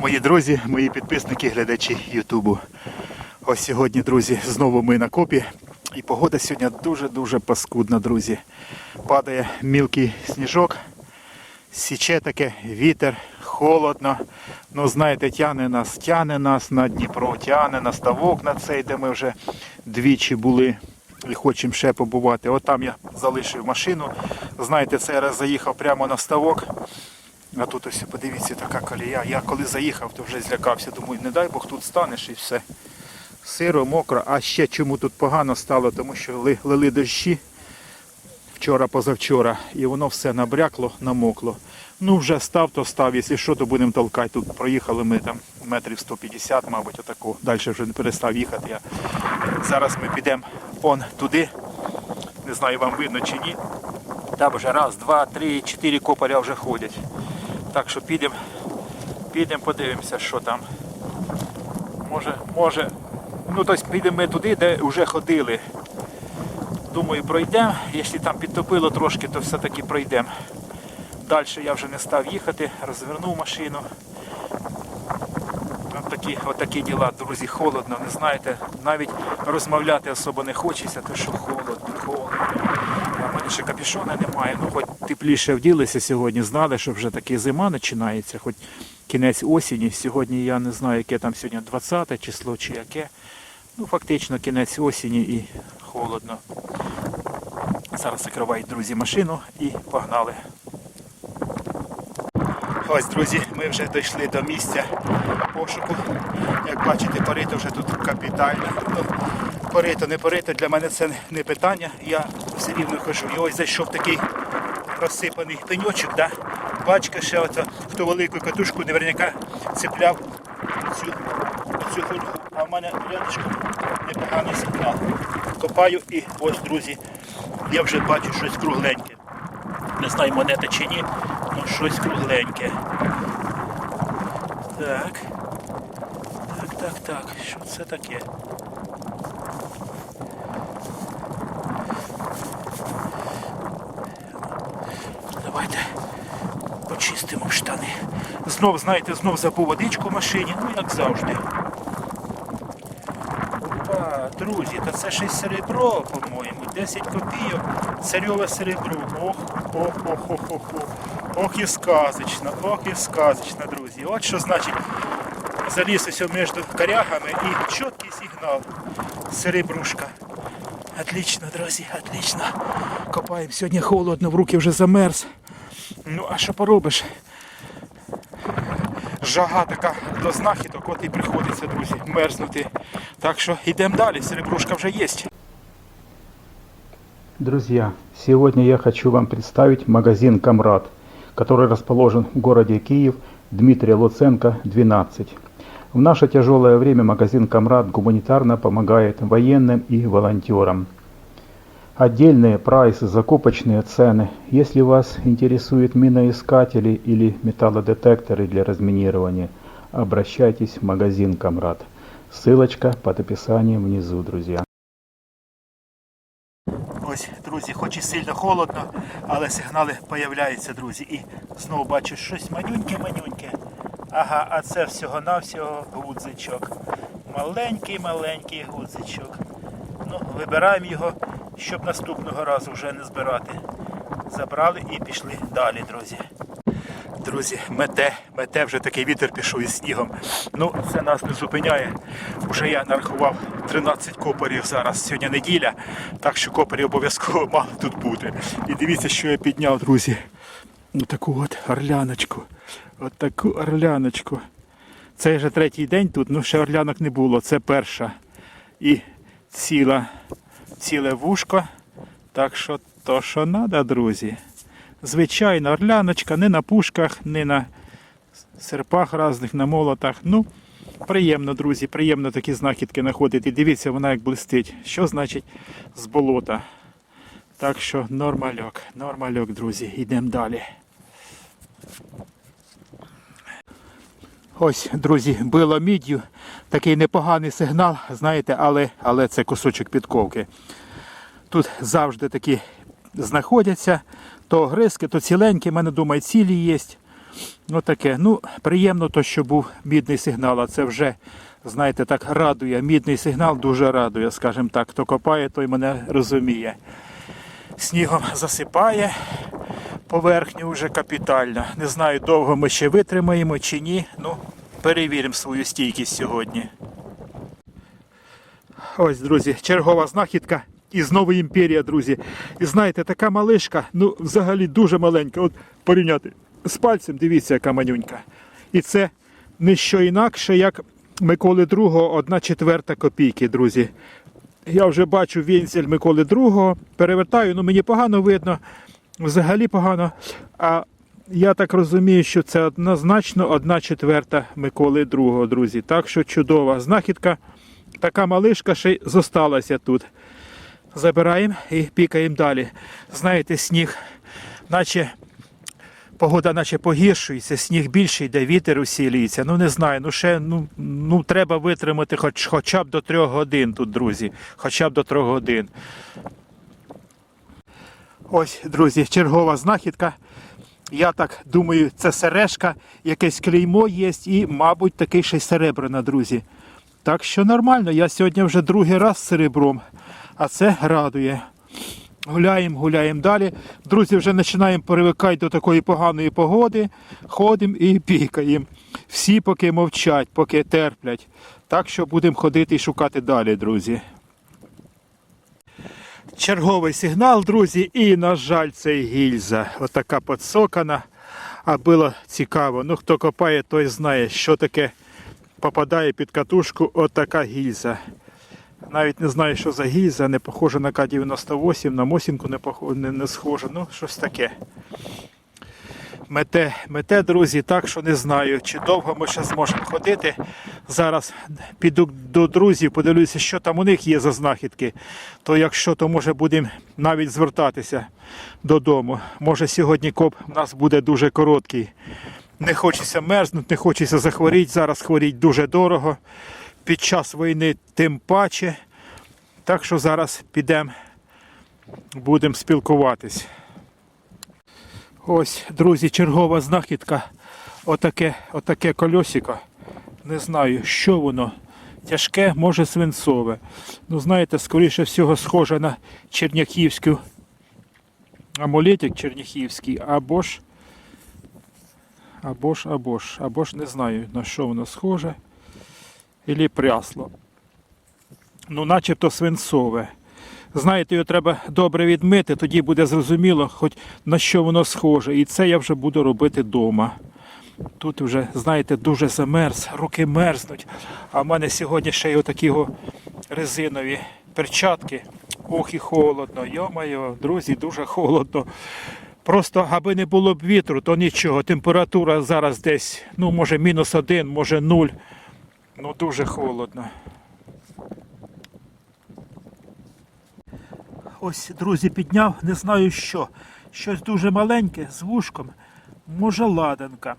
Мої друзі, мої підписники, глядачі Ютубу. Ось сьогодні, друзі, знову ми на копі. І погода сьогодні дуже-дуже паскудна, друзі. Падає мілкий сніжок, січе таке, вітер, холодно. Ну, знаєте, тяне нас, тяне нас на Дніпро, тяне на ставок на цей, де ми вже двічі були і хочемо ще побувати. От там я залишив машину. Знаєте, цей раз заїхав прямо на ставок. А тут ось подивіться, така колія. Я коли заїхав, то вже злякався. Думаю, не дай Бог тут станеш і все. Сиро, мокро. А ще чому тут погано стало, тому що лили дощі вчора, позавчора, і воно все набрякло, намокло. Ну вже став, то став. Якщо що, то будемо толкати. Тут проїхали ми там метрів 150, мабуть, отако. Далі вже не перестав їхати. Я. Зараз ми підемо он туди. Не знаю, вам видно чи ні. Там вже раз, два, три, чотири копаря вже ходять. Так що підемо, підемо, подивимося, що там. Може, може. Ну, тобто підемо ми туди, де вже ходили. Думаю, пройдемо. Якщо там підтопило трошки, то все-таки пройдемо. Далі я вже не став їхати, розвернув машину. От такі, от діла, друзі, холодно, не знаєте, навіть розмовляти особо не хочеться, то що холодно. Ще капюшона немає, ну хоч тепліше вділися сьогодні, знали, що вже таки зима починається, хоч кінець осені. Сьогодні я не знаю, яке там сьогодні 20 число чи яке. Ну, фактично кінець осені і холодно. Зараз закривають друзі машину і погнали. Ось, друзі, ми вже дійшли до місця пошуку. Як бачите, порито вже тут капітально. Порито, не порито, для мене це не питання. Я все рівно хожу. І ось зайшов такий розсипаний пеньочок, да? бачка ще ото, хто велику катушку наверняка цепляв цю, цю фольгу. А в мене рядочком непоганий сигнал. Копаю і ось, друзі, я вже бачу щось кругленьке. Не знаю, монета чи ні, але щось кругленьке. Так. Так, так, так. Що це таке? Давайте почистимо штани. Знов, знаєте, знов забув водичку в машині, ну як завжди. Опа, друзі, та це щось серебро, по-моєму. 10 копійок. Царьове серебро. Ох, ох, ох, ох, ох, ох. Ох і сказочно, ох і сказочно, друзі. От що значить заліз ось між корягами і чіткий сигнал. Серебрушка. Отлично, друзі, отлично. Копаємо. Сьогодні холодно, в руки вже замерз. Ну, а що поробиш? Жага така до знахідок, от і приходиться, друзі, мерзнути. Так що йдемо далі, серебрушка вже є. Друзья, сегодня я хочу вам представить магазин «Камрад», который расположен в городе Киев, Дмитрия Луценко, 12. В наше тяжелое время магазин «Камрад» гуманитарно помогает военным и волонтерам. Отдельные прайсы, закупочные цены. Если вас интересуют миноискатели или металлодетекторы для разминирования, обращайтесь в магазин «Камрад». Ссылочка под описанием внизу, друзья. Ось, друзі, хоч і сильно холодно, але сигнали появляються, друзі. І знову бачу щось манюньке-манюньке. Ага, а це всього-навсього гудзичок. Маленький-маленький гудзичок. Ну, вибираємо його, Щоб наступного разу вже не збирати. Забрали і пішли далі, друзі. Друзі, мете, мете вже такий вітер пішов із снігом. Ну, це нас не зупиняє. Уже я нарахував 13 копорів зараз. Сьогодні неділя, так що копорів обов'язково мали тут бути. І дивіться, що я підняв, друзі. Ну таку от орляночку. От таку орляночку. Це вже третій день тут, ну ще орлянок не було. Це перша. І ціла, ціле вушко. Так що то, що треба, друзі. Звичайна орляночка, не на пушках, не на серпах різних, на молотах. Ну, приємно, друзі, приємно такі знахідки знаходити. Дивіться, вона як блистить. Що значить з болота? Так що нормальок, нормальок, друзі, йдемо далі. Ось, друзі, било міддю. Такий непоганий сигнал, знаєте, але, але це кусочок підковки. Тут завжди такі знаходяться. То огризки, то ціленькі, в мене думаю, цілі є. Ну таке. Ну, приємно то, що був мідний сигнал, а це вже, знаєте, так радує. Мідний сигнал дуже радує, скажімо так. Хто копає, той мене розуміє. Снігом засипає поверхню вже капітально. Не знаю, довго ми ще витримаємо чи ні. Ну, перевіримо свою стійкість сьогодні. Ось, друзі, чергова знахідка із нової імперії, друзі. І знаєте, така малишка, ну взагалі дуже маленька. От порівняти з пальцем, дивіться, яка манюнька. І це не що інакше, як Миколи II, одна четверта копійки, друзі. Я вже бачу вензель Миколи II, перевертаю, ну мені погано видно, взагалі погано. А я так розумію, що це однозначно одна четверта Миколи II, друзі. Так що чудова знахідка. Така малишка ще й зосталася тут. Забираємо і пікаємо далі. Знаєте, сніг, наче погода наче погіршується, сніг більше йде, вітер усілюється. Ну не знаю, ну ще ну, ну треба витримати хоч, хоча б до трьох годин тут, друзі. Хоча б до трьох годин. Ось, друзі, чергова знахідка. Я так думаю, це сережка, якесь клеймо є і, мабуть, такий ще й серебряна, друзі. Так що нормально, я сьогодні вже другий раз з серебром, а це радує. Гуляємо, гуляємо далі. Друзі, вже починаємо привикати до такої поганої погоди. Ходимо і пікаємо. Всі поки мовчать, поки терплять. Так що будемо ходити і шукати далі, друзі. Черговий сигнал, друзі, і, на жаль, це гільза. Отака подсокана. А було цікаво. Ну, хто копає, той знає, що таке попадає під катушку отака гільза. Навіть не знаю, що за гільза, не похожа на К-98, на Мосінку не, пох... не, не схожа, ну щось таке. Мете, мете, друзі, так що не знаю, чи довго ми ще зможемо ходити. Зараз піду до друзів, подивлюся, що там у них є за знахідки. То якщо, то може будемо навіть звертатися додому. Може сьогодні коп у нас буде дуже короткий. Не хочеться мерзнути, не хочеться захворіти. Зараз хворіть дуже дорого. Під час війни тим паче. Так що зараз підемо, будемо спілкуватись. Ось, друзі, чергова знахідка. Отаке, отаке кольосико. Не знаю, що воно. Тяжке, може свинцове. Ну, знаєте, скоріше всього, схоже на черняхівську амулетик черняхівський, або ж або ж, або ж, або ж не знаю на що воно схоже. Ілі прясло. Ну, начебто свинцове. Знаєте, його треба добре відмити, тоді буде зрозуміло, хоч на що воно схоже. І це я вже буду робити вдома. Тут вже, знаєте, дуже замерз, руки мерзнуть. А в мене сьогодні ще й отакі резинові перчатки. Ох і холодно. Йо-моє, друзі, дуже холодно. Просто аби не було б вітру, то нічого. Температура зараз десь, ну, може, мінус один, може нуль. Ну, дуже холодно. Ось, друзі, підняв, не знаю що. Щось дуже маленьке з вушком. Може, ладанка.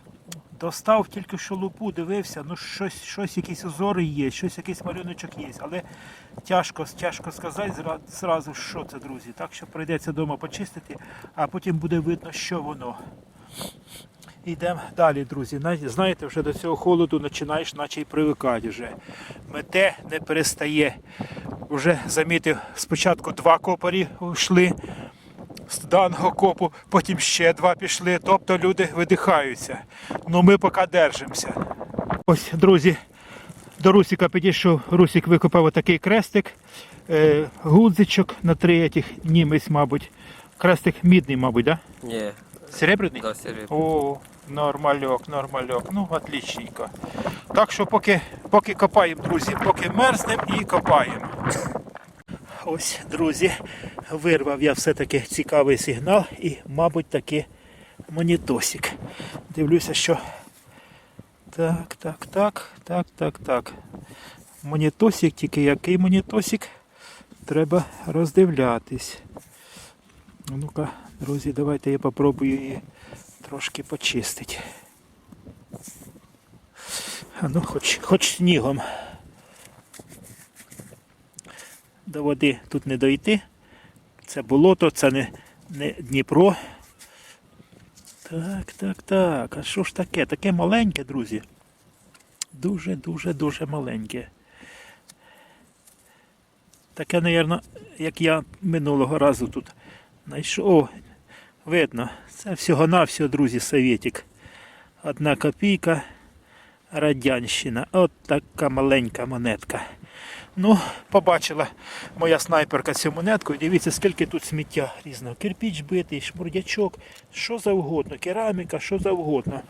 Достав тільки що лупу, дивився, ну щось, щось якісь узори є, щось якийсь малюночок є. Але тяжко, тяжко сказати зразу, що це, друзі. Так що прийдеться вдома почистити, а потім буде видно, що воно. Йдемо далі, друзі. Знаєте, вже до цього холоду починаєш наче й привикати вже. Мете не перестає. Вже замітив, спочатку два копарі йшли з даного копу, потім ще два пішли. Тобто люди видихаються. Ну ми поки держимося. Ось, друзі, до Русіка підійшов. Русік викопав отакий крестик, е, гудзичок на три німець, мабуть. Крестик мідний, мабуть, да? Не, Серебряний? да, серебряный. О, нормальок, нормальок. Ну, отличненько. Так що поки, поки копаємо, друзі, поки мерзнемо і копаємо. Ось, друзі, вирвав я все-таки цікавий сигнал і, мабуть, таки монітосик. Дивлюся, що. Так, так, так, так, так, так. Монітосик, тільки який монітосик? Треба роздивлятись. Ну-ка, друзі, давайте я попробую її трошки почистити. А ну, хоч, хоч снігом. До води тут не дойти. Це болото, це не, не Дніпро. Так, так, так. А що ж таке? Таке маленьке, друзі. Дуже, дуже, дуже маленьке. Таке, мабуть, як я минулого разу тут знайшов. Видно, це всього-навсього, друзі, совєтик. Одна копійка, радянщина. От така маленька монетка. Ну, побачила моя снайперка цю монетку. Дивіться, скільки тут сміття різного. Кирпіч битий, шмурдячок, що завгодно, кераміка, що завгодно.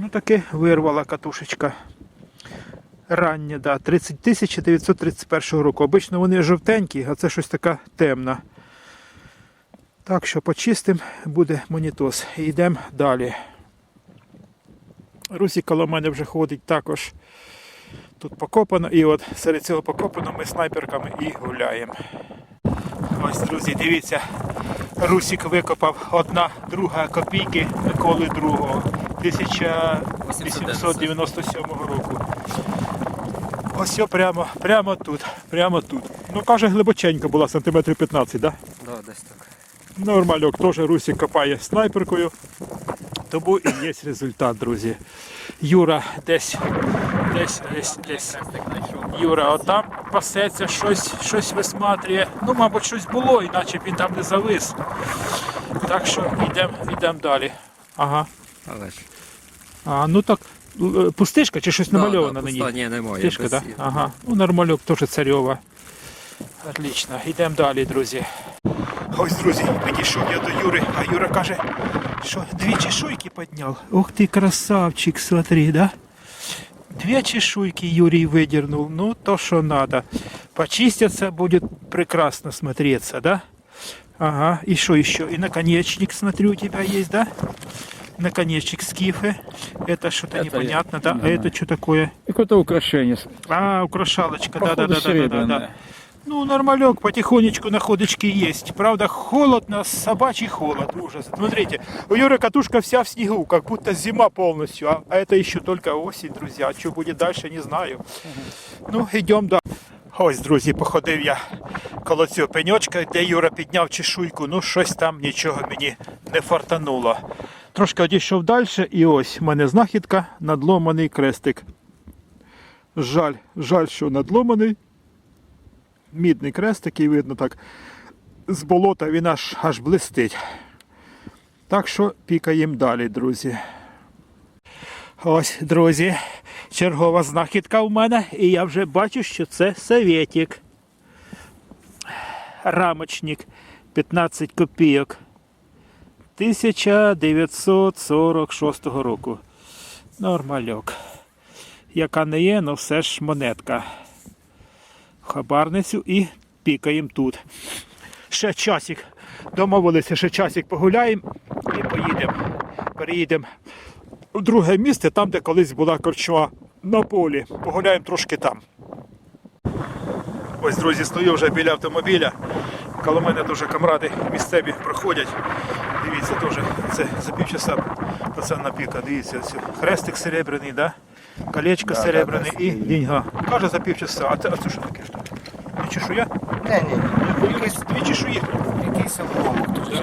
Ну таки вирвала катушечка. Рання, да, 30 1931 року. Обично вони жовтенькі, а це щось така темна. Так що почистимо, буде монітос. Йдемо далі. Русі коло мене вже ходить також. Тут покопано, і от серед цього покопано ми снайперками і гуляємо. Ось, друзі, дивіться, Русік викопав одна друга копійки Миколи II 1897 року. Ось о, прямо, прямо тут, прямо тут. Ну, каже, глибоченька була, сантиметрів 15, так? Да? Да, десь так. Нормальок, теж Русік копає снайперкою. Тому і є результат, друзі. Юра десь, десь, десь, десь. Юра, отам пасеться, щось, щось висматрює. Ну, мабуть, щось було, іначе б він там не завис. Так що йдемо йдем далі. Ага. Але ж. А, ну так, е, пустишка чи щось намальовано на ній? Ні, немає. Пустишка, так? Ага. Ну, нормальок теж царьова. Отлично, йдемо далі, друзі. Ось, друзі, підійшов я до Юри, а Юра каже, що дві чешуйки підняв. Ух ти, красавчик, смотри, да? Две чешуйки Юрий выдернул. Ну, то, что надо. Почистятся, будет прекрасно смотреться, да? Ага, и что еще? И наконечник, смотрю, у тебя есть, да? Наконечник скифы. Это что-то Это непонятно, да? не А это что такое? Какое-то украшение. А, украшалочка, Походу, Ну, нормалек, потихонечку находочки есть. Правда, холодно, собачий холод, ужас. Смотрите, у Юры катушка вся в снегу, как будто зима полностью. А, а это еще только осень, друзья. Что будет дальше, не знаю. Ну, идем далі. Ось, друзі, походив я коло цього пеньочка, де Юра підняв чешуйку. Ну, щось там нічого мені не фартануло. Трошки одійшов далі, і ось в мене знахідка, надломаний крестик. Жаль, жаль, що надломаний мідний крест, такий видно так з болота він аж аж блистить. Так що пікаємо далі, друзі. Ось, друзі, чергова знахідка в мене, і я вже бачу, що це советик. Рамочник 15 копійок 1946 року. Нормальок. Яка не є, але все ж монетка хабарницю і пікаємо тут. Ще часик. Домовилися, ще часик погуляємо і поїдемо. Переїдемо в друге місце, там, де колись була корчма на полі. Погуляємо трошки там. Ось, друзі, стою вже біля автомобіля. Коло мене дуже камради місцеві проходять. Дивіться, теж це за півчаса пацан напіка. Дивіться, ось хрестик серебряний, да? колечко серебряне і деньга. Каже за півчаса. А це, а це що таке? Що? Не чешуя? Ні, ні, Якісь дві чешуї. якийсь обломок тут.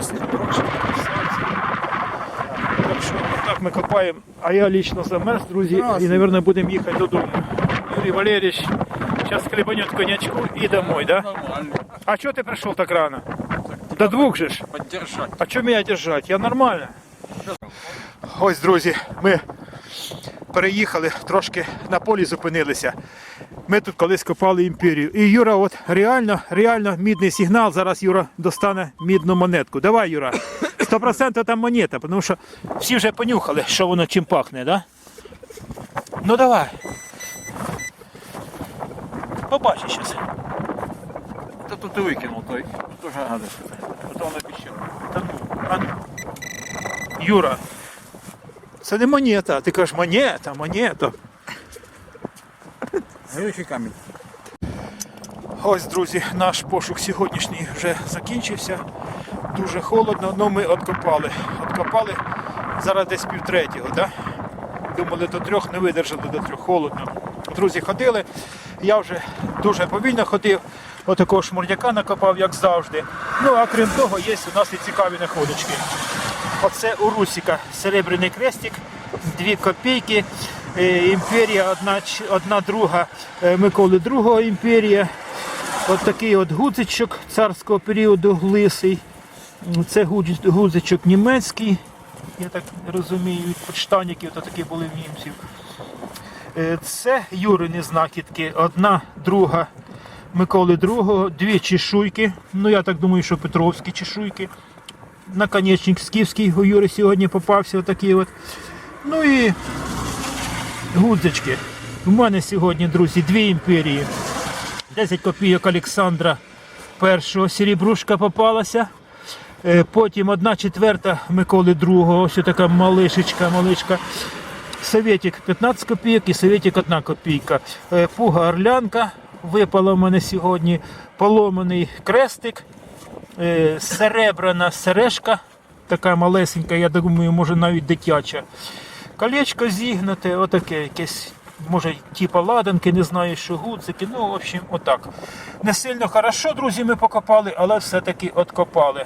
Так що так ми копаємо. А я лично замерз, друзі, і, мабуть, будемо їхати додому. Юрій Валерійович, зараз хлібанет конячку і домой, да? Нормально. А чого ти прийшов так рано? До двох же ж. Поддержать. А що мене держать? Я нормально. Ось, друзі, ми переїхали, трошки на полі зупинилися. Ми тут колись копали імперію. І Юра, от реально, реально мідний сигнал. Зараз Юра достане мідну монетку. Давай, Юра. 100% там монета, тому що всі вже понюхали, що воно чим пахне, да? Ну давай. Побачиш щось. Та тут ти викинув той. Тоже гадиш. Потім напіщив. Та ну, а ну. Юра, це не монета, ти кажеш монета, монета. Горючий камінь. Ось, друзі, наш пошук сьогоднішній вже закінчився. Дуже холодно, але ми откопали. Откопали зараз десь півтретього, да? Думали до трьох, не видержали до трьох холодно. Друзі ходили. Я вже дуже повільно ходив. Отакого шмурдяка накопав, як завжди. Ну а крім того, є у нас і цікаві находочки. Оце у Русіка серебряний крестик, 2 копійки. Е, Імперія, одна, одна друга е, Миколи II імперія. От такий от гудзичок царського періоду лисий. Це гудзичок німецький, я так розумію, від почтанників, такі були в німців. Е, Це Юрини знахідки. Одна, друга Миколи II, дві чешуйки. Ну я так думаю, що Петровські чешуйки. Наконечник скіфський у Юри сьогодні попався отакий от. Ну і гудзички. У мене сьогодні, друзі, дві імперії. 10 копійок Олександра першого серебрушка попалася. Е, Потім одна четверта Миколи II, ось така малишечка, малишка. Советик 15 копійок і Советик 1 копійка. Е, Пуга орлянка випала в мене сьогодні. Поломаний крестик, серебряна сережка, така малесенька, я думаю, може навіть дитяча. Колечко зігнуте, отаке якесь, може, типа ладанки, не знаю, що гудзики. Ну, в общем, отак. Не сильно хорошо, друзі, ми покопали, але все-таки откопали.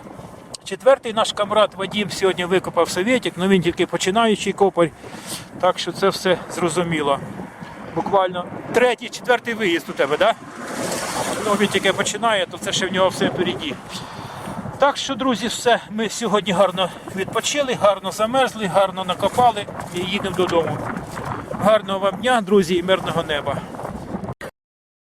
Четвертий наш камрад Вадім сьогодні викопав советик, ну він тільки починаючий копар. Так що це все зрозуміло. Буквально третій, четвертий виїзд у тебе, так? Да? Ну, він тільки починає, то це ще в нього все впереді. Так що, друзі, все. Ми сьогодні гарно відпочили, гарно замерзли, гарно накопали і їдемо додому. Гарного вам дня, друзі, і мирного неба.